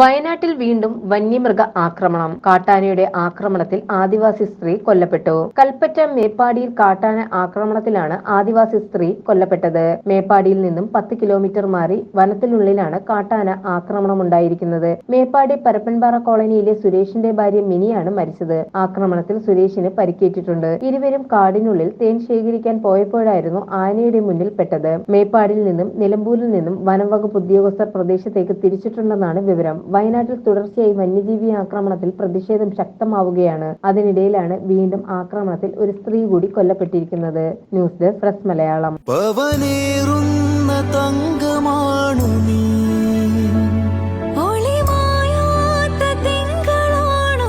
വയനാട്ടിൽ വീണ്ടും വന്യമൃഗ ആക്രമണം. കാട്ടാനയുടെ ആക്രമണത്തിൽ ആദിവാസി സ്ത്രീ കൊല്ലപ്പെട്ടു. കൽപ്പറ്റ മേപ്പാടിയിൽ കാട്ടാന ആക്രമണത്തിലാണ് ആദിവാസി സ്ത്രീ കൊല്ലപ്പെട്ടത്. മേപ്പാടിയിൽ നിന്നും പത്ത് കിലോമീറ്റർ മാറി വനത്തിനുള്ളിലാണ് കാട്ടാന ആക്രമണം ഉണ്ടായിരിക്കുന്നത് മേപ്പാടി പരപ്പൻപാറ കോളനിയിലെ സുരേഷിന്റെ ഭാര്യ മിനിയാണ് മരിച്ചത്. ആക്രമണത്തിൽ സുരേഷിന് പരിക്കേറ്റിട്ടുണ്ട്. ഇരുവരും കാടിനുള്ളിൽ തേൻ ശേഖരിക്കാൻ പോയപ്പോഴായിരുന്നു ആനയുടെ മുന്നിൽ പെട്ടത്. മേപ്പാടിൽ നിന്നും നിലമ്പൂരിൽ നിന്നും വനം വകുപ്പ് ഉദ്യോഗസ്ഥർ പ്രദേശത്തേക്ക് തിരിച്ചിട്ടുണ്ടെന്നാണ് വിവരം. വയനാട്ടിൽ തുടർച്ചയായി വന്യജീവി ആക്രമണത്തിൽ പ്രതിഷേധം ശക്തമാവുകയാണ്. അതിനിടയിലാണ് വീണ്ടും ആക്രമണത്തിൽ ഒരു സ്ത്രീ കൂടി കൊല്ലപ്പെട്ടിരിക്കുന്നത്. News desk press Malayalam. പവനേറുന്ന തങ്കമാണു നീ. ഒളിമായാത്ത തിങ്കളാണോ